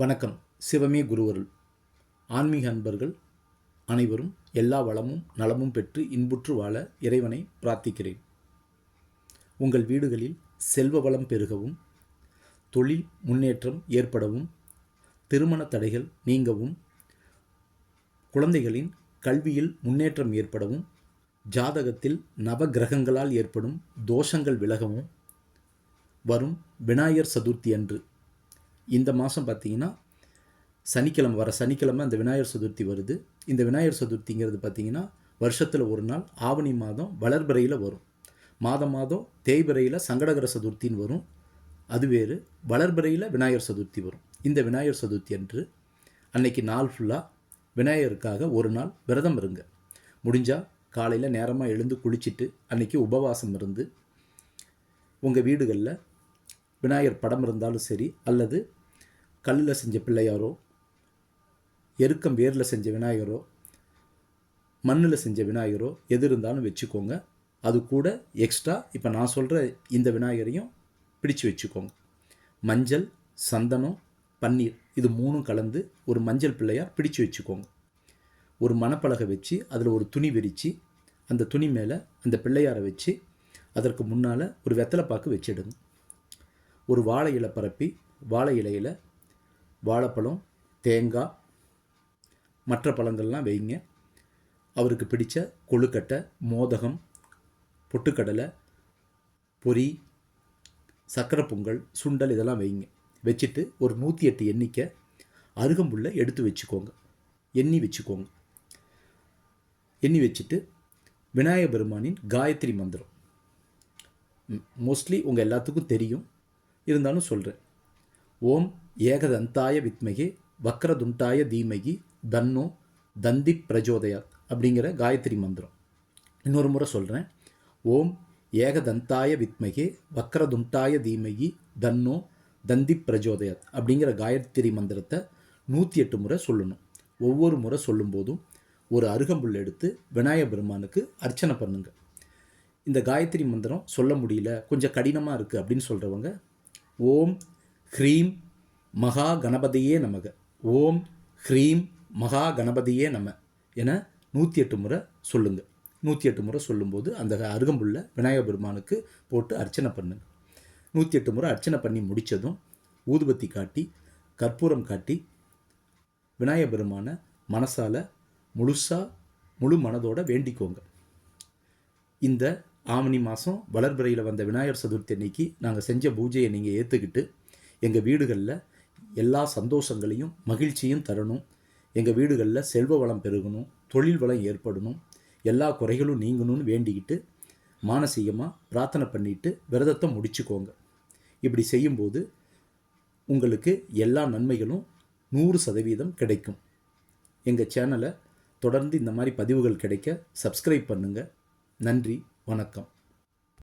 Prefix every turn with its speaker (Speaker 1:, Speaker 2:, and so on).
Speaker 1: வணக்கம். சிவமே குருவருள். ஆன்மீக அன்பர்கள் அனைவரும் எல்லா வளமும் நலமும் பெற்று இன்புற்று வாழ இறைவனை பிரார்த்திக்கிறேன். உங்கள் வீடுகளில் செல்வ வளம் பெருகவும் தொழில் முன்னேற்றம் ஏற்படவும் திருமண தடைகள் நீங்கவும் குழந்தைகளின் கல்வியில் முன்னேற்றம் ஏற்படவும் ஜாதகத்தில் நவ கிரகங்களால் ஏற்படும் தோஷங்கள் விலகவும் வரும் விநாயகர் சதுர்த்தி அன்று இந்த மாதம் பார்த்தீங்கன்னா சனிக்கிழமை வர சனிக்கிழமை அந்த விநாயகர் சதுர்த்தி வருது. இந்த விநாயகர் சதுர்த்திங்கிறது பார்த்திங்கன்னா வருஷத்தில் ஒரு நாள் ஆவணி மாதம் வளர்பிறையில் வரும். மாதம் மாதம் தேய்பிறையில் சங்கடகர சதுர்த்தின்னு வரும். அது வேறு வளர்பிறையில் விநாயகர் சதுர்த்தி வரும். இந்த விநாயகர் சதுர்த்தி அன்று அன்னைக்கு நாள் ஃபுல்லாக விநாயகருக்காக ஒரு நாள் விரதம் இருங்க. முடிஞ்சால் காலையில் நேரமாக எழுந்து குளிச்சுட்டு அன்னைக்கு உபவாசம் இருந்து உங்கள் வீடுகளில் விநாயகர் படம் இருந்தாலும் சரி அல்லது கல்லில் செஞ்ச பிள்ளையாரோ எருக்கம் வேரில் செஞ்ச விநாயகரோ மண்ணில் செஞ்ச விநாயகரோ எது இருந்தாலும் வச்சுக்கோங்க. அது கூட எக்ஸ்ட்ரா இப்போ நான் சொல்கிற இந்த விநாயகரையும் பிடிச்சு வச்சுக்கோங்க. மஞ்சள் சந்தனம் பன்னீர் இது மூணும் கலந்து ஒரு மஞ்சள் பிள்ளையார் பிடிச்சு வச்சுக்கோங்க. ஒரு மணப்பலகை வச்சு அதில் ஒரு துணி விரித்து அந்த துணி மேலே அந்த பிள்ளையாரை வச்சு அதற்கு முன்னால் ஒரு வெத்தலைப்பாக்கு வச்சிடுங்க. ஒரு வாழை இலை பரப்பி வாழை இலையில் வாழைப்பழம் தேங்காய் மற்ற பழங்கள்லாம் வைங்க. அவருக்கு பிடித்த கொழுக்கட்டை மோதகம் பொட்டுக்கடலை பொரி சக்கரை பொங்கல் சுண்டல் இதெல்லாம் வைங்க. வச்சுட்டு ஒரு நூற்றி எட்டு எண்ணிக்கை அருகம்புள்ள எடுத்து வச்சுக்கோங்க. எண்ணி வச்சுக்கோங்க. எண்ணி வச்சுட்டு விநாயக பெருமானின் காயத்ரி மந்திரம். மோஸ்ட்லி உங்கள் எல்லாத்துக்கும் தெரியும். இருந்தாலும் சொல்கிறேன் ஓம் ஏகதந்தாய வித்மகே வக்ரதுண்டாய தீமகி தன்னோ தந்தி பிரஜோதயாத் அப்படிங்கிற காயத்ரி மந்திரம். இன்னொரு முறை சொல்கிறேன் ஓம் ஏகதந்தாய வித்மகே வக்ரதுண்டாய தீமகி தன்னோ தந்தி பிரஜோதயாத் அப்படிங்கிற காயத்ரி மந்திரத்தை நூற்றி எட்டு முறை சொல்லணும். ஒவ்வொரு முறை சொல்லும்போதும் ஒரு அருகம்புல் எடுத்து விநாயக பெருமானுக்கு அர்ச்சனை பண்ணுங்கள் இந்த காயத்ரி மந்திரம் சொல்ல முடியல கொஞ்சம் கடினமாக இருக்குது அப்படின்னு சொல்கிறவங்க ஓம் ஹ்ரீம் மகா கணபதியே நமக. ஓம் ஹ்ரீம் மகா கணபதியே நம என நூற்றி எட்டு முறை சொல்லுங்கள் நூற்றி எட்டு முறை சொல்லும்போது அந்த அருகம்புள்ள விநாயகர் பெருமானுக்கு போட்டு அர்ச்சனை பண்ணுங்க. நூற்றி எட்டு முறை அர்ச்சனை பண்ணி முடித்ததும் ஊதுபத்தி காட்டி கற்பூரம் காட்டி விநாயகர் பெருமானை மனசால் முழுசாக முழு மனதோடு வேண்டிக்கோங்க. இந்த ஆவணி மாதம் வளர்பிறையில் வந்த விநாயகர் சதுர்த்தி அன்னைக்கு நாங்கள் செஞ்ச பூஜையை நீங்கள் ஏற்றுக்கிட்டு எங்கள் வீடுகளில் எல்லா சந்தோஷங்களையும் மகிழ்ச்சியும் தரணும். எங்கள் வீடுகளில் செல்வ வளம் பெருகணும் தொழில் வளம் ஏற்படணும் எல்லா குறைகளும் நீங்கணும்னு வேண்டிக்கிட்டு மானசீகமாக பிரார்த்தனை பண்ணிட்டு விரதத்தை முடிச்சுக்கோங்க. இப்படி செய்யும்போது உங்களுக்கு எல்லா நன்மைகளும் நூறு சதவீதம் கிடைக்கும். எங்கள் சேனலை தொடர்ந்து இந்த மாதிரி பதிவுகள் கிடைக்க சப்ஸ்கிரைப் பண்ணுங்கள் நன்றி வணக்கம்.